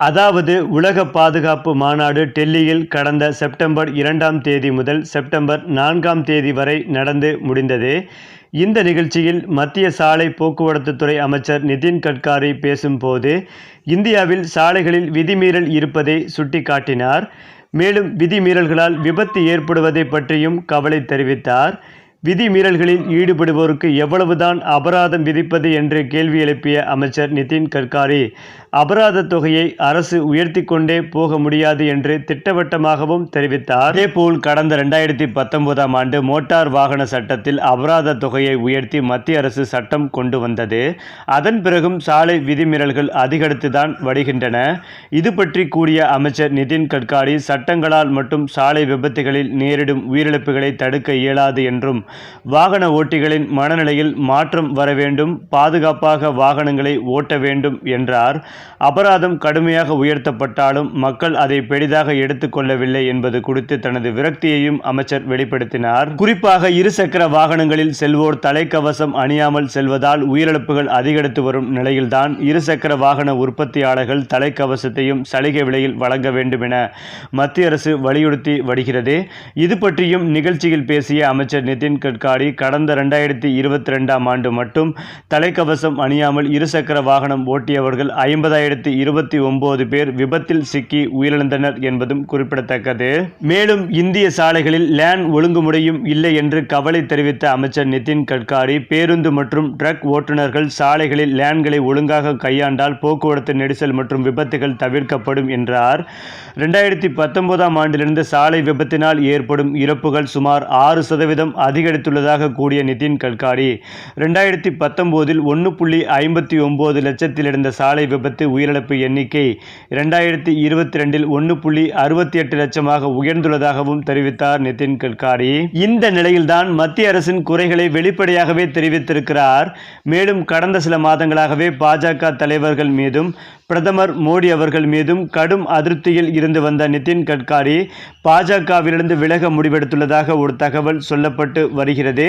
அதாவது உலக பாதுகாப்பு மாநாடு டெல்லியில் கடந்த செப்டம்பர் இரண்டாம் தேதி முதல் செப்டம்பர் நான்காம் தேதி வரை நடந்து முடிந்தது. இந்த நிகழ்ச்சியில் மத்திய சாலை போக்குவரத்துத்துறை அமைச்சர் நிதின் கட்காரி பேசும்போது இந்தியாவில் சாலைகளில் விதிமீறல் இருப்பதை சுட்டிக்காட்டினார். மேலும் விதிமீறல்களால் விபத்து ஏற்படுவதை பற்றியும் கவலை தெரிவித்தார். விதிமீறல்களில் ஈடுபடுவோருக்கு எவ்வளவுதான் அபராதம் விதிப்பது என்று கேள்வி எழுப்பிய அமைச்சர் நிதின் கட்காரி அபராத தொகையை அரசு உயர்த்தி கொண்டே போக முடியாது என்று திட்டவட்டமாகவும் தெரிவித்தார். அதேபோல் கடந்த ரெண்டாயிரத்தி பத்தொன்பதாம் ஆண்டு மோட்டார் வாகன சட்டத்தில் அபராத தொகையை உயர்த்தி மத்திய அரசு சட்டம் கொண்டு வந்தது. அதன் பிறகும் சாலை விதிமீறல்கள் அதிகரித்துதான் வருகின்றன இது பற்றி கூறிய அமைச்சர் நிதின் கட்காரி சட்டங்களால் மட்டும் சாலை விபத்துகளில் நேரிடும் உயிரிழப்புகளை தடுக்க இயலாது என்றும் வாகன ஓட்டிகளின் மனநிலையில் மாற்றம் வர வேண்டும் பாதுகாப்பாக வாகனங்களை ஓட்ட வேண்டும் என்றார். அபராதம் கடுமையாக உயர்த்தப்பட்டாலும் மக்கள் அதை பெரிதாக எடுத்துக்கொள்ளவில்லை என்பது குறித்து தனது விரக்தியையும் அமைச்சர் வெளிப்படுத்தினார். குறிப்பாக இருசக்கர வாகனங்களில் செல்வோர் தலைக்கவசம் அணியாமல் செல்வதால் உயிரிழப்புகள் அதிகரித்து வரும் நிலையில்தான் இருசக்கர வாகன உற்பத்தியாளர்கள் தலைக்கவசத்தையும் சலுகை விலையில் வழங்க வேண்டும் என மத்திய அரசு வலியுறுத்தி வருகிறது. இது பற்றியும் நிகழ்ச்சியில் பேசிய அமைச்சர் நிதின் கட்காரி கடந்த ரெண்டாயிரத்தி இருபத்தி ரெண்டாம் ஆண்டு மட்டும் தலைக்கவசம் அணியாமல் இருசக்கர வாகனம் ஓட்டியவர்கள் ஐம்பதாயிரத்தி இருபத்தி ஒன்பது பேர் விபத்தில் சிக்கி உயிரிழந்தனர் என்பதும் குறிப்பிடத்தக்கது. மேலும் இந்திய சாலைகளில் லேன் ஒழுங்குமுறையும் இல்லை என்று கவலை தெரிவித்த அமைச்சர் நிதின் கட்காரி பேருந்து மற்றும் ட்ரக் ஓட்டுநர்கள் சாலைகளில் லேன்களை ஒழுங்காக கையாண்டால் போக்குவரத்து நெரிசல் மற்றும் விபத்துகள் தவிர்க்கப்படும் என்றார். ரெண்டாயிரத்தி பத்தொன்பதாம் ஆண்டிலிருந்து சாலை விபத்தினால் ஏற்படும் இறப்புகள் சுமார் ஆறு சதவீதம் அதிக அதிகரித்துள்ளதாக கூடிய நிதின் கட்காரி ரெண்டாயிரத்தி பத்தொம்போதில் ஒன்று புள்ளி ஐம்பத்தி ஒம்பது லட்சத்தில் இருந்த சாலை விபத்து உயிரிழப்பு எண்ணிக்கை இரண்டாயிரத்தி இருபத்தி ரெண்டில் ஒன்று புள்ளி அறுபத்தி எட்டு லட்சமாக உயர்ந்துள்ளதாகவும் தெரிவித்தார் நிதின் கட்காரி. இந்த நிலையில்தான் மத்திய அரசின் குறைகளை வெளிப்படையாகவே தெரிவித்திருக்கிறார். மேலும் கடந்த சில மாதங்களாகவே பாஜக தலைவர்கள் மீதும் பிரதமர் மோடி அவர்கள் மீதும் கடும் அதிருப்தியில் இருந்து வந்த நிதின் கட்காரி பாஜகவிலிருந்து விலக முடிவெடுத்துள்ளதாக ஒரு தகவல் சொல்லப்பட்டு வருகிறது.